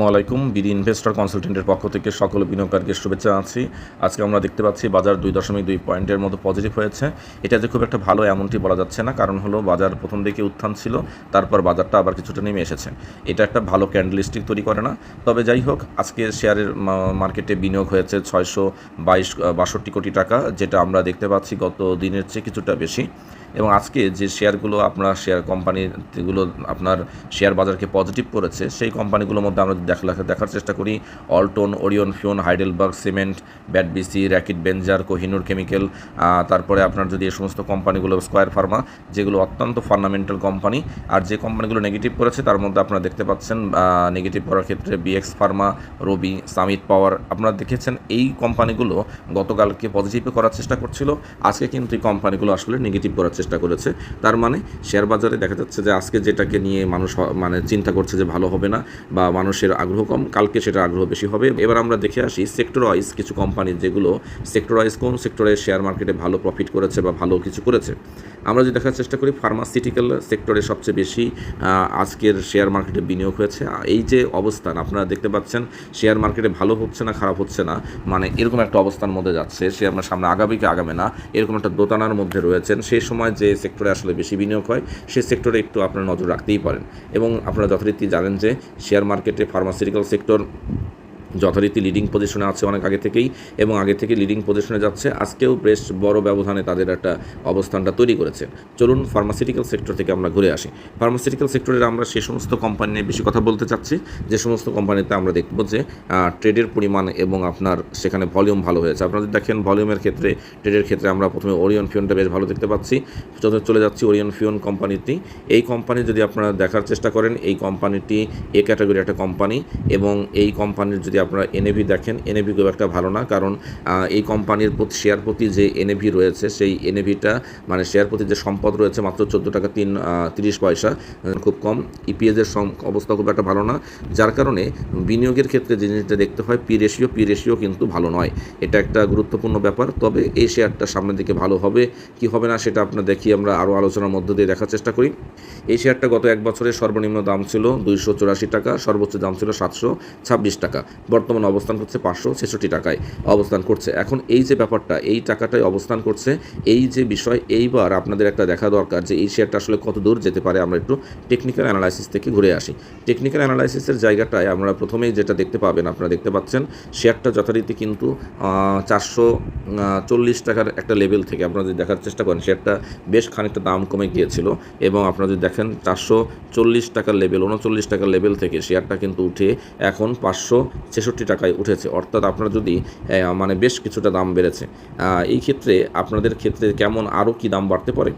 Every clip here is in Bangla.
আসসালামু আলাইকুম। বিডি ইনভেস্টর কনসালটেন্টের পক্ষ থেকে সকল বিনিয়োগকারীকে শুভেচ্ছা আছি আজকে আমরা দেখতে পাচ্ছি বাজার দুই দশমিক দুই পয়েন্টের মতো পজিটিভ হয়েছে। এটা যে খুব একটা ভালো এমনটি বলা যাচ্ছে না, কারণ হলো বাজার প্রথম দিকে উত্থান ছিল, তারপর বাজারটা আবার কিছুটা নেমে এসেছে। এটা একটা ভালো ক্যান্ডেলিস্টিক তৈরি করে না। তবে যাই হোক, আজকে শেয়ারের মার্কেটে বিনিয়োগ হয়েছে ছয়শো বাইশ, বাষট্টি কোটি টাকা, যেটা আমরা দেখতে পাচ্ছি গত দিনের চেয়ে কিছুটা বেশি। এবং আজকে যে শেয়ারগুলো আপনার শেয়ার কোম্পানিগুলো আপনার শেয়ার বাজারকে পজিটিভ করেছে, সেই কোম্পানিগুলোর মধ্যে আমরা দেখা দেখার চেষ্টা করি। অল্টন Orion ফিউন Heidelberg cement BATBC Reckitt Benckiser Kohinoor chemical তারপরে আপনার যদি এই সমস্ত কোম্পানিগুলো স্কোয়ার ফার্মা যেগুলো অত্যন্ত ফান্ডামেন্টাল কোম্পানি আর যে কোম্পানিগুলো নেগেটিভ করেছে, তার মধ্যে আপনারা দেখতে পাচ্ছেন নেগেটিভ করার ক্ষেত্রে BX pharma Robi summit power আপনারা দেখেছেন এই কোম্পানিগুলো গতকালকে পজিটিভে করার চেষ্টা করছিল, আজকে কিন্তু এই কোম্পানিগুলো আসলে নেগেটিভ করার চেষ্টা করেছে। তার মানে শেয়ার বাজারে দেখা যাচ্ছে যে আজকে যেটাকে নিয়ে মানুষ মানে চিন্তা করছে যে ভালো হবে না বা মানুষের আগ্রহ কম, কালকে সেটা আগ্রহ বেশি হবে। এবার আমরা দেখে আসি সেক্টর ওয়াইজ কিছু কোম্পানি যেগুলো সেক্টর ওয়াইজ কোন সেক্টরে শেয়ার মার্কেটে ভালো প্রফিট করেছে বা ভালো কিছু করেছে। আমরা যদি দেখার চেষ্টা করি ফার্মাসিউটিক্যাল সেক্টরে সবচেয়ে বেশি আজকের শেয়ার মার্কেটে বিনিয়োগ হয়েছে। এই যে অবস্থান, আপনারা দেখতে পাচ্ছেন শেয়ার মার্কেটে ভালো হচ্ছে না, খারাপ হচ্ছে না মানে এরকম একটা অবস্থার মধ্যে যাচ্ছে। সে আপনার সামনে আগামী কি আগামে না, এরকম একটা দোতানার মধ্যে রয়েছেন। সেই সময় যে সেক্টরে আসলে বেশি বিনিয়োগ হয়, সেই সেক্টরে একটু আপনারা নজর রাখতেই পারেন। এবং আপনারা যথারীতি জানেন যে শেয়ার মার্কেটে ফার্মাসিউটিক্যাল সেক্টর যথারীতি লিডিং পজিশনে আছে অনেক আগে থেকেই এবং আগে থেকে লিডিং পজিশনে যাচ্ছে। আজকেও বেশ বড় ব্যবধানে তাদের একটা অবস্থানটা তৈরি করেছে। চলুন ফার্মাসিউটিক্যাল সেক্টর থেকে আমরা ঘুরে আসি। ফার্মাসিউটিক্যাল সেক্টরের আমরা সে সমস্ত কোম্পানি নিয়ে বেশি কথা বলতে চাচ্ছি। যে সমস্ত কোম্পানিতে আমরা দেখব যে ট্রেডের পরিমাণ এবং আপনার সেখানে ভলিউম ভালো হয়েছে। আপনারা যদি দেখেন ভলিউমের ক্ষেত্রে ট্রেডের ক্ষেত্রে আমরা প্রথমে ওরিয়ন ফিউনটা বেশ ভালো দেখতে পাচ্ছি। যত চলে যাচ্ছি ওরিয়ন ফিউন কোম্পানিটি এই কোম্পানি যদি আপনারা দেখার চেষ্টা করেন, এই কোম্পানিটি এ ক্যাটাগরি একটা কোম্পানি এবং এই কোম্পানির যদি আপনারা এনএভি দেখেন। এনএভি খুব একটা ভালো না, কারণ এই কোম্পানির প্রতি, শেয়ার প্রতি যে এনএভি রয়েছে, সেই এনএভিটা মানে শেয়ার প্রতি যে সম্পদ রয়েছে, মাত্র চোদ্দ টাকা তিন তিরিশ পয়সা খুব কম। ইপিএসের অবস্থা খুব একটা ভালো না, যার কারণে বিনিয়োগের ক্ষেত্রে জিনিসটা দেখতে হয়, পি রেশিও পি রেশিও কিন্তু ভালো নয়। এটা একটা গুরুত্বপূর্ণ ব্যাপার। তবে এই শেয়ারটা সামনের দিকে ভালো হবে, কি হবে না, সেটা আপনার দেখি আমরা আরও আলোচনার মধ্য দিয়ে দেখার চেষ্টা করি। এই শেয়ারটা গত এক বছরের সর্বনিম্ন দাম ছিল দুইশো চুরাশি টাকা, সর্বোচ্চ দাম ছিল সাতশো ছাব্বিশ টাকা। বর্তমানে অবস্থান করছে পাঁচশো ছেষট্টি টাকায় অবস্থান করছে। এখন এই যে ব্যাপারটা, এই টাকাটাই অবস্থান করছে, এই যে বিষয়, এইবার আপনাদের একটা দেখা দরকার যে এই শেয়ারটা আসলে কত দূর যেতে পারে। আমরা একটু টেকনিক্যাল অ্যানালাইসিস থেকে ঘুরে আসি। টেকনিক্যাল অ্যানালাইসিসের জায়গাটায় আমরা প্রথমেই যেটা দেখতে পাবেন, আপনারা দেখতে পাচ্ছেন, শেয়ারটা যথারীতি কিন্তু চারশো চল্লিশ টাকার একটা লেভেল থেকে আপনারা যদি দেখার চেষ্টা করেন, শেয়ারটা বেশ খানিকটা দাম কমে গিয়েছিল এবং আপনারা যদি দেখেন, চারশো চল্লিশ টাকার লেভেল উনচল্লিশ টাকার লেভেল থেকে শেয়ারটা কিন্তু উঠে এখন পাঁচশো ছেষট্টি টাকায় উঠেছে। অর্থাৎ আপনারা যদি মানে বেশ কিছুটা দাম বেড়েছে এই ক্ষেত্রে আপনাদের ক্ষেত্রে কেমন আরও কি দাম বাড়তে পারে?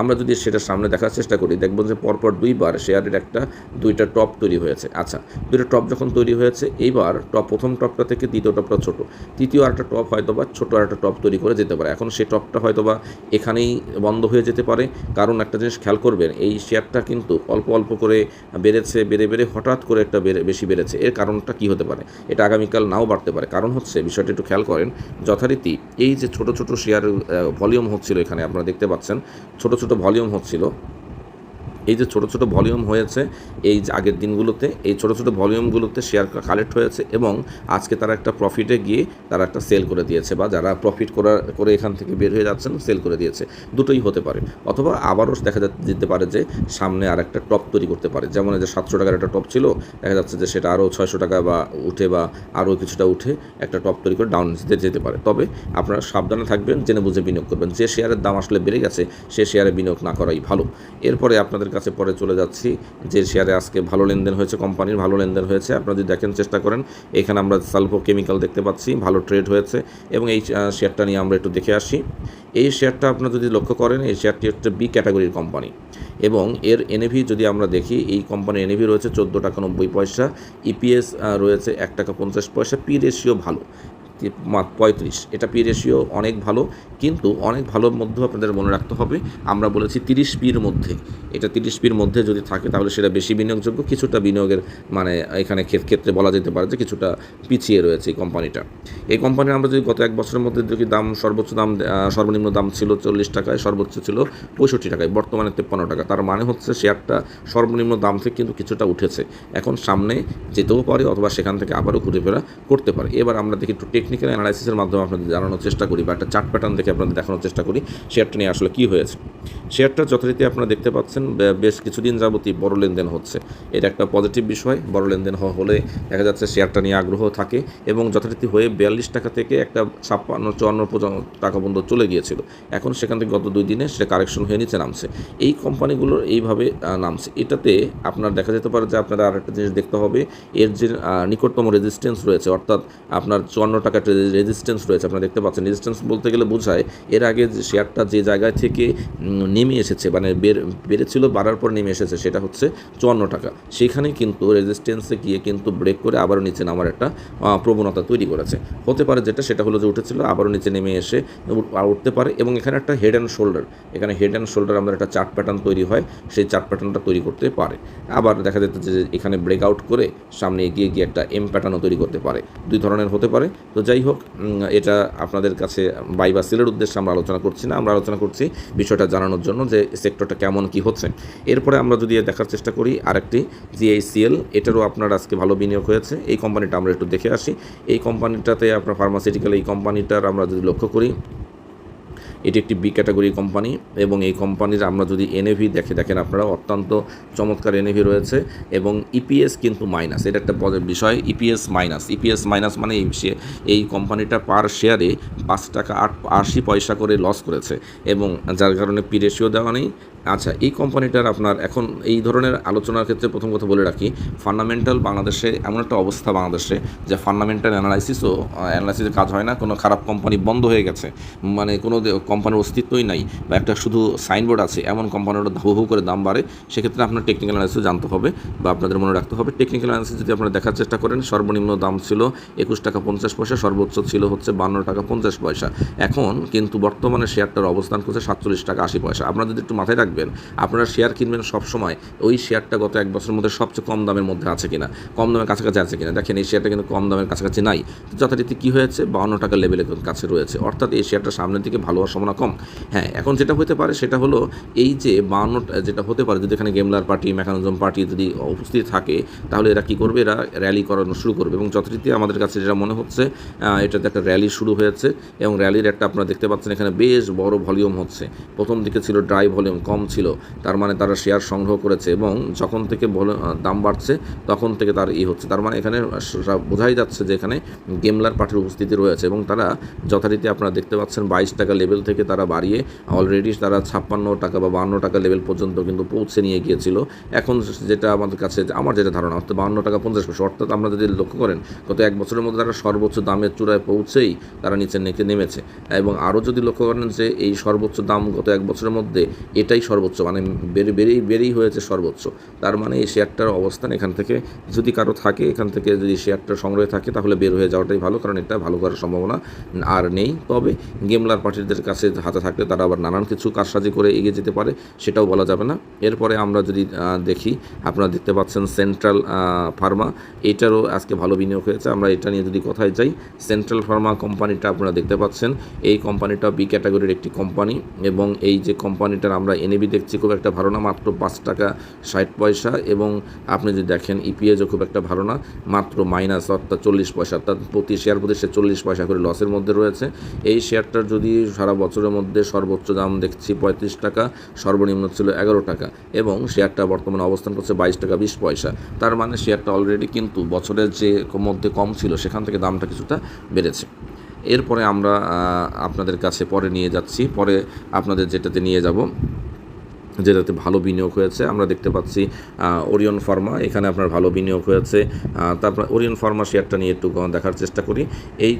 আমরা যদি সেটা সামনে দেখার চেষ্টা করি, দেখব যে পরপর দুইবার শেয়ারের একটা, দুইটা টপ তৈরি হয়েছে। আচ্ছা দুইটা টপ যখন তৈরি হয়েছে, এইবার টপ, প্রথম টপটা থেকে দ্বিতীয় টপটা ছোট। তৃতীয় আরেকটা টপ হয়তো বা ছোটো আরেকটা টপ তৈরি করে যেতে পারে। এখন সেই টপটা হয়তো বা এখানেই বন্ধ হয়ে যেতে পারে। কারণ একটা জিনিস খেয়াল করবেন, এই শেয়ারটা কিন্তু অল্প অল্প করে বেড়েছে, বেড়ে বেড়ে হঠাৎ করে একটা বেড়ে, বেশি বেড়েছে। এর কারণটা কি হতে পারে? এটা আগামীকাল নাও বাড়তে পারে। কারণ হচ্ছে বিষয়টা একটু খেয়াল করেন, যথারীতি এই যে ছোট ছোট শেয়ার ভলিউম হচ্ছিল এখানে, আপনারা দেখতে পাচ্ছেন, ছোট ছোট ভলিউম হচ্ছিল এই যে ছোট ছোট ভলিউম হয়েছে, এই আগের দিনগুলোতে, এই ছোট ছোট ভলিউমগুলোতে শেয়ার কালেক্ট হয়েছে এবং আজকে তারা একটা প্রফিটে গিয়ে তারা একটা সেল করে দিয়েছে বা যারা প্রফিট করার করে এখান থেকে বের হয়ে যাচ্ছেন সেল করে দিয়েছে। দুটোই হতে পারে। অথবা আবারও দেখা যেতে পারে যে সামনে আর একটা টপ তৈরি করতে পারে। যেমন যে সাতশো টাকার একটা টপ ছিল, দেখা যাচ্ছে যে সেটা আরও ছয়শো টাকা বা উঠে বা আরও কিছুটা উঠে একটা টপ তৈরি করে ডাউন যেতে পারে। তবে আপনারা সাবধানে থাকবেন, জেনে বুঝে বিনিয়োগ করবেন। যে শেয়ারের দাম আসলে বেড়ে গেছে, সে শেয়ারে বিনিয়োগ না করাই ভালো। এরপরে আপনাদের কাছে পরে চলে যাচ্ছি। যে শেয়ারে আজকে ভালো লেনদেন হয়েছে, কোম্পানির ভালো লেনদেন হয়েছে, আপনারা যদি দেখেন চেষ্টা করেন, এখানে আমরা সালভো কেমিক্যাল দেখতে পাচ্ছি, ভালো ট্রেড হয়েছে এবং এই শেয়ারটা নিয়ে আমরা একটু দেখে আসি। এই শেয়ারটা আপনারা যদি লক্ষ্য করেন, এই শেয়ারটি হচ্ছে বি ক্যাটাগরির কোম্পানি এবং এর এনএভি যদি আমরা দেখি, এই কোম্পানির এনএভি রয়েছে চোদ্দ টাকা নব্বই পয়সা ইপিএস রয়েছে এক টাকা পঞ্চাশ পয়সা পি রেশিও ভালো। পঁয়ত্রিশ। এটা পি রেশিও অনেক ভালো, কিন্তু অনেক ভালোর মধ্যেও আপনাদের মনে রাখতে হবে, আমরা বলেছি তিরিশ পির মধ্যে। এটা তিরিশ পির মধ্যে যদি থাকে, তাহলে সেটা বেশি বিনিয়োগযোগ্য, কিছুটা বিনিয়োগের মানে এখানে ক্ষেত- ক্ষেত্রে বলা যেতে পারে যে কিছুটা পিছিয়ে রয়েছে এই কোম্পানিটা। এই কোম্পানির আমরা যদি গত এক বছরের মধ্যে যদি দাম সর্বোচ্চ দাম সর্বনিম্ন দাম ছিল চল্লিশ টাকায়, সর্বোচ্চ ছিল পঁয়ষট্টি টাকায়, বর্তমানে তেপ্পান্ন টাকা। তার মানে হচ্ছে শেয়ারটা সর্বনিম্ন দাম থেকে কিন্তু কিছুটা উঠেছে। এখন সামনে যেতেও পারে, অথবা সেখান থেকে আবারও ঘুরে ফেরা করতে পারে। এবার আমরা দেখি একটু টেকনিক্যাল অ্যানালাইসিসের মাধ্যমে আপনাদের জানানোর চেষ্টা করি বা একটা চার্ট প্যাটার্ন দেখে আপনাদের দেখানোর চেষ্টা করি শেয়ারটা নিয়ে আসলে কী হয়েছে। শেয়ারটা যথারীতি আপনারা দেখতে পাচ্ছেন বেশ কিছুদিন যাবতই বড় লেনদেন হচ্ছে। এটা একটা পজিটিভ বিষয়, বড় লেনদেন হ- হলে দেখা যাচ্ছে শেয়ারটা নিয়ে আগ্রহ থাকে এবং যথারীতি হয়ে বিয়াল্লিশ টাকা থেকে একটা ছাপ্পান্ন, চুয়ান্ন টাকা পর্যন্ত চলে গিয়েছিল। এখন সেখান থেকে গত দুই দিনে সেটা কারেকশন হয়ে নিচে নামছে। এই কোম্পানিগুলোর এইভাবে নামছে। এটাতে আপনার দেখা যেতে পারে যে আপনারা আরেকটা জিনিস দেখতে হবে, এর যে নিকটতম রেজিস্ট্যান্স রয়েছে, অর্থাৎ আপনার চুয়ান্ন টাকার রেজিস্ট্যান্স রয়েছে, আপনারা দেখতে পাচ্ছেন। রেজিস্ট্যান্স বলতে গেলে বোঝায় এর আগে যে শেয়ারটা যে জায়গায় থেকে নেমে এসেছে মানে বেড়েছিল, বাড়ার পর নেমে এসেছে, সেটা হচ্ছে চুয়ান্ন টাকা। সেখানে কিন্তু রেজিস্ট্যান্সে গিয়ে কিন্তু ব্রেক করে আবারও নিচে নামার একটা প্রবণতা তৈরি করেছে। হতে পারে যেটা, সেটা হলো যে উঠেছিল, আবারও নিচে নেমে এসে উঠতে পারে এবং এখানে একটা হেড অ্যান্ড শোল্ডার এখানে হেড অ্যান্ড শোল্ডার আমাদের একটা চার্ট প্যাটার্ন তৈরি হয়, সেই চার্ট প্যাটার্নটা তৈরি করতে পারে। আবার দেখা যেতে যে এখানে ব্রেকআউট করে সামনে এগিয়ে গিয়ে একটা এম প্যাটার্নও তৈরি করতে পারে। দুই ধরনের হতে পারে। তো যাই হোক এটা আপনাদের কাছে বাই বা সেলের উদ্দেশ্যে আমরা আলোচনা করছি না। আমরা আলোচনা করছি বিষয়টা জানানোর জন্য যে সেক্টরটা কেমন, কি হচ্ছে। এরপরে আমরা যদি দেখার চেষ্টা করি আরেকটি জিআইসিএল এটারও আপনার আজকে ভালো বিনিয়োগ হয়েছে। এই কোম্পানিটা আমরা একটু দেখে আসি। এই কোম্পানিটাতে আপনার ফার্মাসিউটিক্যাল এই কোম্পানিটার আমরা যদি লক্ষ্য করি এটি একটি বি ক্যাটাগরি কোম্পানি এবং এই কোম্পানির আমরা যদি এনএভি দেখে, দেখেন আপনারা অত্যন্ত চমৎকার এনএভি রয়েছে এবং ইপিএস কিন্তু মাইনাস এটা একটা বিষয় ইপিএস মাইনাস ইপিএস মাইনাস মানে এই কোম্পানিটা পার শেয়ারে পাঁচ টাকা আট আশি পয়সা করে লস করেছে এবং যার কারণে পি রেশিও দেওয়া নেই। আচ্ছা এই কোম্পানিটার আপনার এখন এই ধরনের আলোচনার ক্ষেত্রে প্রথম কথা বলে রাখি ফান্ডামেন্টাল বাংলাদেশে এমন একটা অবস্থা বাংলাদেশে যে ফান্ডামেন্টাল অ্যানালাইসিসও অ্যানালাইসিসের কাজ হয় না, কোনো খারাপ কোম্পানি বন্ধ হয়ে গেছে মানে কোনো কোম্পানির অস্তিত্বই নাই, বা একটা শুধু সাইনবোর্ড আছে, এমন কোম্পানির হু হু করে দাম বাড়ে, সেক্ষেত্রে আপনার টেকনিক্যাল অ্যানালাইসিস জানতে হবে, বা আপনাদের মনে রাখতে হবে টেকনিক্যাল অ্যানালাইসিস যদি আপনারা দেখার চেষ্টা করেন, সর্বনিম্ন দাম ছিল একুশ টাকা পঞ্চাশ পয়সা, সর্বোচ্চ ছিল হচ্ছে বান্ন টাকা পঞ্চাশ পয়সা, এখন কিন্তু বর্তমানে শেয়ারটার অবস্থান করছে সাতচল্লিশ টাকা আশি পয়সা, আপনারা যদি একটু মাথায় রাখবেন আপনারা শেয়ার কিনবেন সবসময়। ওই শেয়ারটা গত এক বছরের মধ্যে সবচেয়ে কম দামের মধ্যে আছে কিনা, কম দামের কাছাকাছি আছে কিনা। দেখেন, এই শেয়ারটা কিন্তু কম দামের কাছাকাছি নাই। যথারীতি কী হয়েছে? বাউন্ন টাকা লেভেলের কাছে রয়েছে। অর্থাৎ এই শেয়ারটা সামনের দিকে ভালো হওয়ার সম্ভাবনা কম। হ্যাঁ এখন যেটা হতে পারে সেটা হলো এই যে বাউন্ন যেটা হতে পারে, যদি এখানে গেমলার পার্টি মেকানিজম পার্টি যদি উপস্থিত থাকে, তাহলে এরা কী করবে? এরা র্যালি করানো শুরু করবে। এবং যথারীতি আমাদের কাছে যেটা মনে হচ্ছে এটাতে একটা র্যালি শুরু হয়েছে। এবং র্যালির একটা আপনারা দেখতে পাচ্ছেন এখানে বেশ বড় ভলিউম হচ্ছে। প্রথম দিকে ছিল ড্রাই ভলিউম কম ছিল। তার মানে তারা শেয়ার সংগ্রহ করেছে এবং যখন থেকে দাম বাড়ছে তখন থেকে তার ই হচ্ছে। তার মানে এখানে বোঝাই যাচ্ছে যে এখানে গেমলার পাঠের উপস্থিতি রয়েছে এবং তারা যথারীতি আপনারা দেখতে পাচ্ছেন বাইশ টাকা লেভেল থেকে তারা বাড়িয়ে অলরেডি তারা ছাপ্পান্ন টাকা বা বান্ন টাকা লেভেল পর্যন্ত কিন্তু পৌঁছে নিয়ে গিয়েছিল। এখন যেটা আমাদের কাছে, আমার যেটা ধারণা, অর্থাৎ বান্ন টাকা পঞ্চাশ পয়সা, অর্থাৎ আমরা যদি লক্ষ্য করেন, গত এক বছরের মধ্যে তারা সর্বোচ্চ দামের চূড়ায় পৌঁছেই তারা নিচে নেমেছে। এবং আরও যদি লক্ষ্য করেন যে এই সর্বোচ্চ দাম গত এক বছরের মধ্যে এটাই সর্বোচ্চ মানে বেড়ে বেড়েই বেড়েই হয়েছে সর্বোচ্চ। তার মানে এই শেয়ারটার অবস্থান এখান থেকে, যদি কারও থাকে, এখান থেকে যদি শেয়ারটা সংগ্রহে থাকে, তাহলে বের হয়ে যাওয়াটাই ভালো, কারণ এটা ভালো করার সম্ভাবনা আর নেই। তবে গেমলার পার্টিদের কাছে হাতে থাকলে তারা আবার নানান কিছু কারসাজি করে এগিয়ে যেতে পারে, সেটাও বলা যাবে না। এরপরে আমরা যদি দেখি, আপনারা দেখতে পাচ্ছেন সেন্ট্রাল ফার্মা। এটারও আজকে ভালো বিনিয়োগ হয়েছে। আমরা এটা নিয়ে যদি কথায় যাই, সেন্ট্রাল ফার্মা কোম্পানিটা আপনারা দেখতে পাচ্ছেন। এই কোম্পানিটা বি ক্যাটাগরির একটি কোম্পানি এবং এই যে কোম্পানিটার আমরা এনএবি দেখছি খুব একটা ভালো না, মাত্র পাঁচ টাকা ষাট পয়সা এবং আপনি যদি দেখেন ইপিএজও খুব একটা ভালো না, মাত্র মাইনাস অর্থাৎ চল্লিশ পয়সা, অর্থাৎ প্রতি শেয়ার প্রতি সে চল্লিশ পয়সা করে লসের মধ্যে রয়েছে। এই শেয়ারটার যদি সারা বছরের মধ্যে সর্বোচ্চ দাম দেখছি পঁয়ত্রিশ টাকা, সর্বনিম্ন ছিল এগারো টাকা এবং শেয়ারটা বর্তমানে অবস্থান করছে বাইশ টাকা বিশ পয়সা। তার মানে শেয়ারটা অলরেডি কিন্তু বছরের যে মধ্যে কম ছিল, সেখান থেকে দামটা কিছুটা বেড়েছে। এরপরে আমরা আপনাদের কাছে পরে নিয়ে যাচ্ছি। পরে আপনাদের যেটাতে নিয়ে যাব যেটাতে ভালো বিনিয়োগ হয়েছে, আমরা দেখতে পাচ্ছি ওরিয়ন ফার্মা এখানে আপনার ভালো বিনিয়োগ হয়েছে। তারপর ওরিয়ন ফার্মা শেয়ারটা নিয়ে একটু দেখার চেষ্টা করি। এই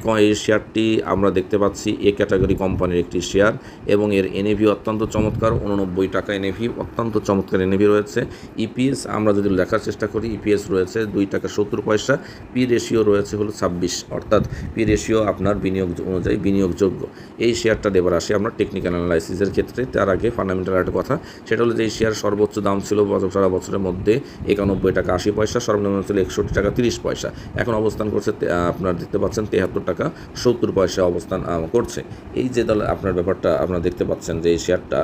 শেয়ারটি আমরা দেখতে পাচ্ছি এ ক্যাটাগরি কোম্পানির একটি শেয়ার এবং এর এনএভি অত্যন্ত চমৎকার, উননব্বই টাকা এনএভি অত্যন্ত চমৎকার এনএভি রয়েছে। ইপিএস আমরা যদি দেখার চেষ্টা করি ইপিএস রয়েছে দুই টাকা সত্তর পয়সা পি রেশিও রয়েছে হলো ছাব্বিশ, অর্থাৎ পি রেশিও আপনার বিনিয়োগ অনুযায়ী বিনিয়োগযোগ্য। এই শেয়ারটা দেবার আসে আমরা টেকনিক্যাল অ্যানালাইসিসের ক্ষেত্রে, তার আগে ফান্ডামেন্টাল একটা কথা। সেটা হলো যে এশিয়ার সর্বোচ্চ দাম ছিল সারা বছরের মধ্যে একানব্বই টাকা আশি পয়সা, সর্বনিম্ন ছিল একষট্টি টাকা তিরিশ পয়সা। এখন অবস্থান করছে আপনার দেখতে পাচ্ছেন তেহাত্তর টাকা সত্তর পয়সা অবস্থান করছে। এই যে দল আপনার ব্যাপারটা আপনারা দেখতে পাচ্ছেন যে এই শেয়ারটা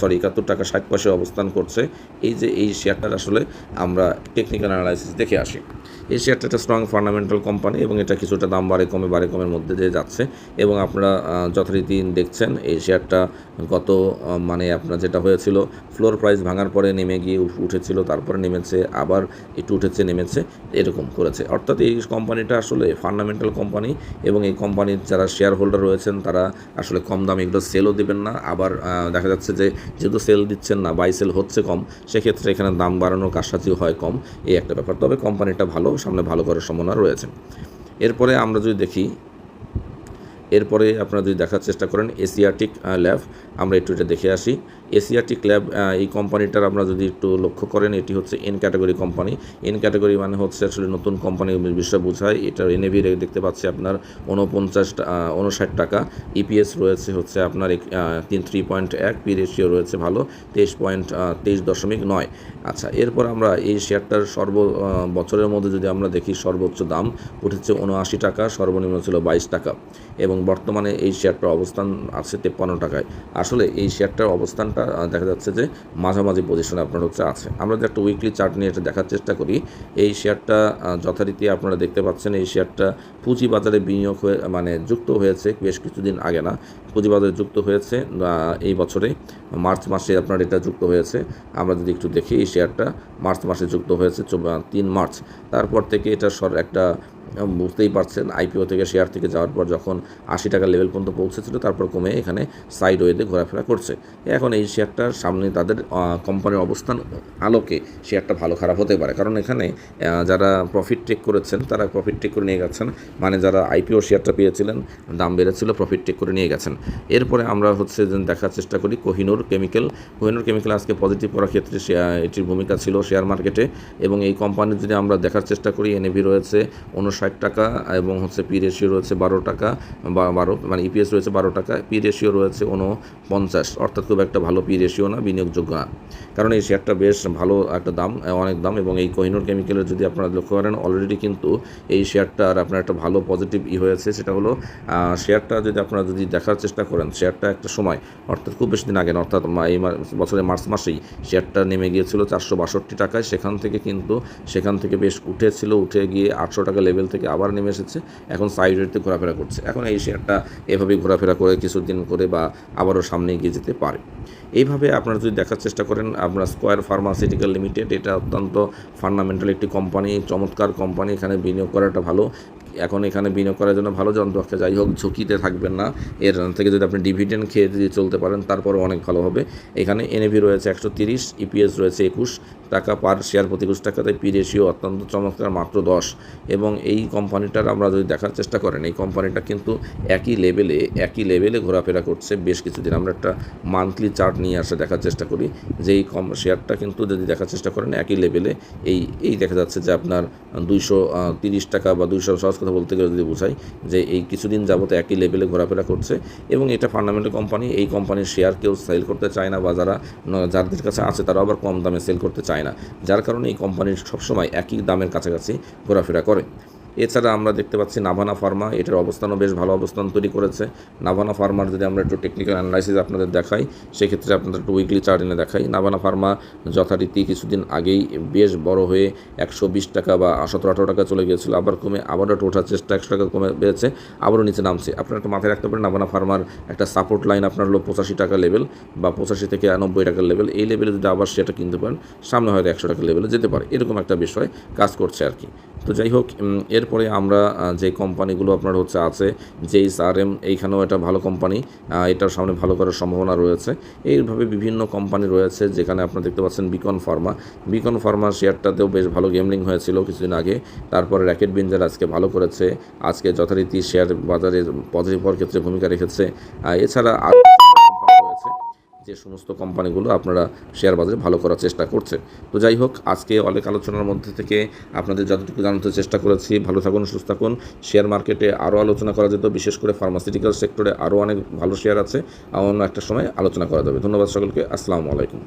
সরি একাত্তর টাকা ষাট পয়সা অবস্থান করছে। এই যে এই শেয়ারটার আসলে আমরা টেকনিক্যাল অ্যানালাইসিস দেখে আসি। এই শেয়ারটা একটা স্ট্রং ফান্ডামেন্টাল কোম্পানি এবং এটা কিছুটা দাম বাড়ে কমে বাড়ে কমের মধ্যে দিয়ে যাচ্ছে এবং আপনারা যথারীতি দেখছেন এই শেয়ারটা গত মানে আপনার যেটা হয়েছিল ফ্লোর প্রাইস ভাঙার পরে নেমে গিয়ে উঠ- উঠেছিল, তারপরে নেমেছে, আবার একটু উঠেছে, নেমেছে, এরকম করেছে। অর্থাৎ এই কোম্পানিটা আসলে ফান্ডামেন্টাল কোম্পানি এবং এই কোম্পানির যারা শেয়ার হোল্ডার রয়েছেন, তারা আসলে কম দামে এগুলো সেলও দেবেন না। আবার দেখা যাচ্ছে যে যেহেতু সেল দিচ্ছেন না বাই সেল হচ্ছে কম, সেক্ষেত্রে এখানে দাম বাড়ানোর কারসাজিও হয় কম। এই একটা ব্যাপার। তবে কোম্পানিটা ভালো সামনে ভালো করার সম্ভাবনা রয়েছে। এরপরে আমরা যদি দেখি, এরপরে আপনারা যদি দেখার চেষ্টা করেন, এশিয়াটিক ল্যাব, আমরা একটু এটা দেখে আসি। এশিয়াটিক ল্যাব এই কোম্পানিটার আমরা যদি একটু লক্ষ্য করেন, এটি হচ্ছে N category company. N category মানে হচ্ছে আসলে নতুন কোম্পানি বিষয় বোঝায় এটার এনএভি দেখতে পাচ্ছি আপনার উনপঞ্চাশ উনষাট টাকা। ইপিএস রয়েছে হচ্ছে আপনার তিন থ্রি পয়েন্ট এক। পি রেশিও রয়েছে ভালো, তেইশ পয়েন্ট তেইশ দশমিক নয়। আচ্ছা এরপর আমরা এই শেয়ারটার সর্ব বছরের মধ্যে যদি আমরা দেখি, সর্বোচ্চ দাম উঠেছে উনআশি টাকা, সর্বনিম্ন ছিল বাইশ টাকা। এবং বর্তমানে এই শেয়ারটার অবস্থান আছে তেপ্পান্ন টাকায়। আসলে এই শেয়ারটার অবস্থানটা আহ, দেখা যাচ্ছে যে মাঝামাঝি পজিশনে আপনার হচ্ছে আছে। আমরা যদি একটা উইকলি চার্ট নিয়ে এটা দেখার চেষ্টা করি এই শেয়ারটা যথারীতি আপনারা দেখতে পাচ্ছেন এই শেয়ারটা পুঁজিবাজারে বিনিয়োগ হয়ে মানে যুক্ত হয়েছে বেশ কিছুদিন আগে না। পুঁজিবাজারে যুক্ত হয়েছে এই বছরে। মার্চ মাসে আপনার এটা যুক্ত হয়েছে। আমরা যদি একটু দেখি এই শেয়ারটা মার্চ মাসে যুক্ত হয়েছে তিন মার্চ। তারপর থেকে এটা সর একটা বুঝতেই পারছেন আইপিও থেকে শেয়ার থেকে যাওয়ার পর যখন আশি টাকা লেভেল পর্যন্ত পৌঁছেছিল, তারপর কমে এখানে সাইড ওয়েতে ঘোরাফেরা করছে। এখন এই শেয়ারটার সামনে তাদের কোম্পানির অবস্থান আলোকে শেয়ারটা ভালো খারাপ হতে পারে। কারণ এখানে যারা প্রফিট টেক করেছেন, তারা প্রফিট টেক করে নিয়ে গেছেন। মানে যারা আইপিও শেয়ারটা পেয়েছিলেন, দাম বেড়েছিল প্রফিট টেক করে নিয়ে গেছেন। এরপরে আমরা হচ্ছে দেখার চেষ্টা করি কোহিনুর কেমিক্যাল কোহিনুর কেমিক্যাল আজকে পজিটিভ করার ক্ষেত্রে এটির ভূমিকা ছিল শেয়ার মার্কেটে এবং এই কোম্পানির যদি আমরা দেখার চেষ্টা করি এনএভি রয়েছে উনষাট টাকা এবং হচ্ছে পি রেশিও রয়েছে বারো টাকা, বা বারো মানে ইপিএস রয়েছে বারো টাকা, পি রেশিও রয়েছে উনপঞ্চাশ অর্থাৎ খুব একটা ভালো পি রেশিও না, বিনিয়োগযোগ্য না। কারণ এই শেয়ারটা বেশ ভালো একটা দাম, অনেক দাম, এবং এই কোহিনুর কেমিক্যালের যদি আপনারা লক্ষ্য করেন অলরেডি কিন্তু এই শেয়ারটার আপনার একটা ভালো পজিটিভ ই হয়েছে, সেটা হলো শেয়ারটা যদি আপনারা যদি দেখার চেষ্টা করেন, শেয়ারটা একটা সময়, অর্থাৎ খুব বেশি দিন আগে অর্থাৎ এই বছরের মার্চ মাসেই শেয়ারটা নেমে গিয়েছিল চারশো বাষট্টি টাকায়, সেখান থেকে কিন্তু, সেখান থেকে বেশ উঠেছিল, উঠে গিয়ে আটশো টাকা লেভেল থেকে আবার নেমে এসেছে। এখন সাইড রেটে ঘোরাফেরা করছে। এখন এই শেয়ারটা এভাবে ঘোরাফেরা করে কিছুদিন করে বা আবারও সামনে এগিয়ে যেতে পারে। এইভাবে আপনারা যদি দেখার চেষ্টা করেন আপনার স্কোয়ার ফার্মাসিউটিক্যাল লিমিটেড এটা অত্যন্ত ফান্ডামেন্টাল একটি কোম্পানি চমৎকার কোম্পানি এখানে বিনিয়োগ করাটা ভালো। এখন এখানে বিনিয়োগ করার জন্য ভালো যন্ত্র আছে। যাই হোক, ঝুঁকিতে থাকবেন না। এর থেকে যদি আপনি ডিভিডেন্ড খেয়ে যদি চলতে পারেন, তারপরও অনেক ভালো হবে। এখানে এনএভি রয়েছে একশো তিরিশ ইপিএস রয়েছে একুশ। টাকা পার শেয়ার প্রতি একুশ টাকাতে পি রেশিও অত্যন্ত চমৎকার, মাত্র দশ। এবং এই কোম্পানিটার আমরা যদি দেখার চেষ্টা করেন, এই কোম্পানিটা কিন্তু একই লেভেলে একই লেভেলে ঘোরাফেরা করছে বেশ কিছুদিন। আমরা একটা মান্থলি চার্ট নিয়ে আসা দেখার চেষ্টা করি। যে এই কম শেয়ারটা কিন্তু যদি দেখার চেষ্টা করেন, একই লেভেলে এই এই দেখা যাচ্ছে যে আপনার দুইশো তিরিশ টাকা বা দুইশো সহজ কথা বলতে গেলে যদি বোঝাই যে এই কিছুদিন যাবত একই লেভেলে ঘোরাফেরা করছে এবং এটা ফান্ডামেন্টাল কোম্পানি এই কোম্পানির শেয়ার কেউ সেল করতে চায় না বা যারা, যাদের কাছে আছে তারা আবার কম দামে সেল করতে চায় না। যার কারণে এই কোম্পানির সবসময় একই দামের কাছাকাছি ঘোরাফেরা করে। এছাড়া আমরা দেখতে পাচ্ছি নাভানা ফার্মা এটার অবস্থানও বেশ ভালো অবস্থান তৈরি করেছে। নাভানা ফার্মার যদি আমরা একটু টেকনিক্যাল অ্যানালাইসিস আপনাদের দেখাই, সেক্ষেত্রে আপনাদের একটু উইকলি চার্ট এনে দেখাই। নাভানা ফার্মা যথারীতি কিছুদিন আগেই বেশ বড় হয়ে একশো বিশ টাকা বা সতেরো আঠারো টাকা চলে গিয়েছিল, আবার কমে, আবারও একটু ওঠার চেষ্টা একশো টাকা কমে বেড়েছে, আবারও নিচে নামছে। আপনার একটা মাথায় রাখতে পারেন নাভানা ফার্মার একটা সাপোর্ট লাইন আপনার হলো পঁচাশি টাকা লেভেল বা পঁচাশি থেকে নব্বই টাকার লেভেল এই লেভেলে যদি আবার সেটা কিনতে পারেন, সামনে হয়তো একশো টাকা লেভেলে যেতে পারে। এরকম একটা বিষয় কাজ করছে আর কি। তো যাই হোক এরপরে আমরা যে কোম্পানিগুলো আপনার হচ্ছে আছে, জেইস আর এম, এইখানেও এটা ভালো কোম্পানি এটার সামনে ভালো করার সম্ভাবনা রয়েছে। এইভাবে বিভিন্ন কোম্পানি রয়েছে, যেখানে আপনারা দেখতে পাচ্ছেন বিকন ফার্মা। বিকন ফার্মা শেয়ারটাতেও বেশ ভালো গেমলিং হয়েছিল কিছুদিন আগে। তারপরে র্যাকেট বিঞ্জার আজকে ভালো করেছে। আজকে যথারীতি শেয়ার বাজারে পজিটিভ হওয়ার ক্ষেত্রে ভূমিকা রেখেছে। এছাড়া যে সমস্ত কোম্পানিগুলো আপনারা শেয়ার বাজারে ভালো করার চেষ্টা করছে। তো যাই হোক, আজকে অনেক আলোচনার মধ্যে থেকে আপনাদের যতটুকু জানাতে চেষ্টা করেছি, ভালো থাকুন, সুস্থ থাকুন। শেয়ার মার্কেটে আরও আলোচনা করা যেত, বিশেষ করে ফার্মাসিউটিক্যাল সেক্টরে আরও অনেক ভালো শেয়ার আছে। অন্য একটা সময় আলোচনা করা যাবে। ধন্যবাদ সকলকে। আসসালামু আলাইকুম।